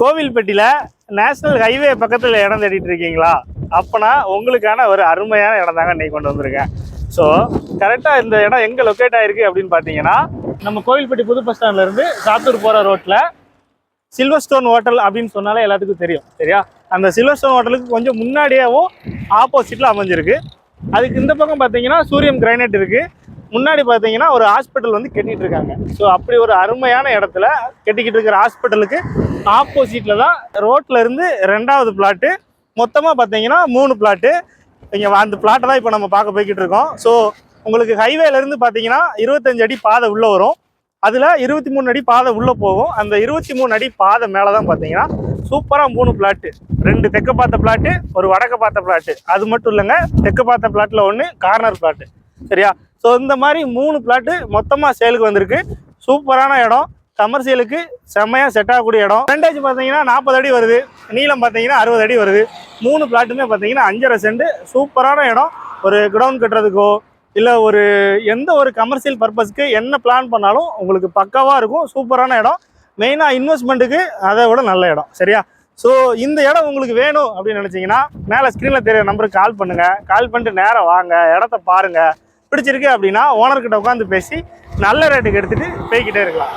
கோவில்பட்டியில் national highway பக்கத்தில் இடம் தேடிட்டு இருக்கீங்களா? அப்போனா உங்களுக்கான ஒரு அருமையான இடம் தாங்க இன்றைக்கி கொண்டு வந்திருக்கேன். ஸோ கரெக்டாக இந்த இடம் எங்கே லொக்கேட் ஆகிருக்கு அப்படின்னு பார்த்தீங்கன்னா நம்ம கோவில்பட்டி புது பஸ் ஸ்டாண்ட்லேருந்து சாத்தூர் போகிற ரோட்டில் சில்வர் ஸ்டோன் ஹோட்டல் அப்படின்னு சொன்னாலே எல்லாத்துக்கும் தெரியும் சரியா? அந்த சில்வர் ஸ்டோன் ஹோட்டலுக்கு கொஞ்சம் முன்னாடியாகவும் ஆப்போசிட்டில் அமைஞ்சிருக்கு. அதுக்கு இந்த பக்கம் பார்த்தீங்கன்னா சூரியன் கிரைனைட் இருக்குது முன்னாடி பார்த்தீங்கன்னா ஒரு ஹாஸ்பிட்டல் வந்து கட்டிட்டு இருக்காங்க ஸோ அப்படி ஒரு அருமையான இடத்துல கட்டிக்கிட்டு இருக்கிற ஹாஸ்பிட்டலுக்கு ஆப்போசிட்டில் தான் ரோட்ல இருந்து ரெண்டாவது பிளாட்டு மொத்தமாக பார்த்தீங்கன்னா மூணு பிளாட்டு இங்கே அந்த பிளாட்டை தான் இப்போ நம்ம பார்க்க போய்கிட்டு இருக்கோம். ஸோ உங்களுக்கு ஹைவேலேருந்து பார்த்தீங்கன்னா இருபத்தஞ்சு அடி பாதை உள்ளே வரும். அதில் இருபத்தி மூணு அடி பாதை உள்ளே போகும். அந்த இருபத்தி மூணு அடி பாதை மேலே தான் பார்த்தீங்கன்னா சூப்பராக மூணு பிளாட்டு ரெண்டு தெற்க பார்த்த பிளாட்டு ஒரு வடக்க பார்த்த பிளாட்டு அது மட்டும் இல்லைங்க தெற்க பார்த்த பிளாட்டில் ஒன்று கார்னர் பிளாட்டு சரியா? ஸோ இந்த மாதிரி மூணு பிளாட்டு மொத்தமாக சேலுக்கு வந்திருக்கு. சூப்பரான இடம். கமர்ஷியலுக்கு செம்மையாக செட் ஆகக்கூடிய இடம். ஃப்ரண்டேஜ் பார்த்தீங்கன்னா நாற்பது அடி வருது. நீளம் பார்த்தீங்கன்னா அறுபது அடி வருது. மூணு பிளாட்டுமே பார்த்தீங்கன்னா அஞ்சரை சென்ட் சூப்பரான இடம். ஒரு கிரவுண்ட் கட்டுறதுக்கோ இல்லை ஒரு எந்த ஒரு கமர்ஷியல் பர்பஸ்க்கு என்ன பிளான் பண்ணாலும் உங்களுக்கு பக்காவாக இருக்கும். சூப்பரான இடம். மெயினாக இன்வெஸ்ட்மெண்ட்டுக்கு அதை விட நல்ல இடம். சரியா? ஸோ இந்த இடம் உங்களுக்கு வேணும் அப்படின்னு நினச்சிங்கன்னா மேலே ஸ்க்ரீனில் தெரிய நம்பருக்கு கால் பண்ணுங்கள் கால் பண்ணிட்டு நேராக வாங்க. இடத்த பாருங்கள் பிடிச்சிருக்கு அப்படின்னா ஓனர்கிட்ட உட்காந்து பேசி நல்ல ரேட்டுக்கு எடுத்துகிட்டு போய்கிட்டே இருக்கலாம்.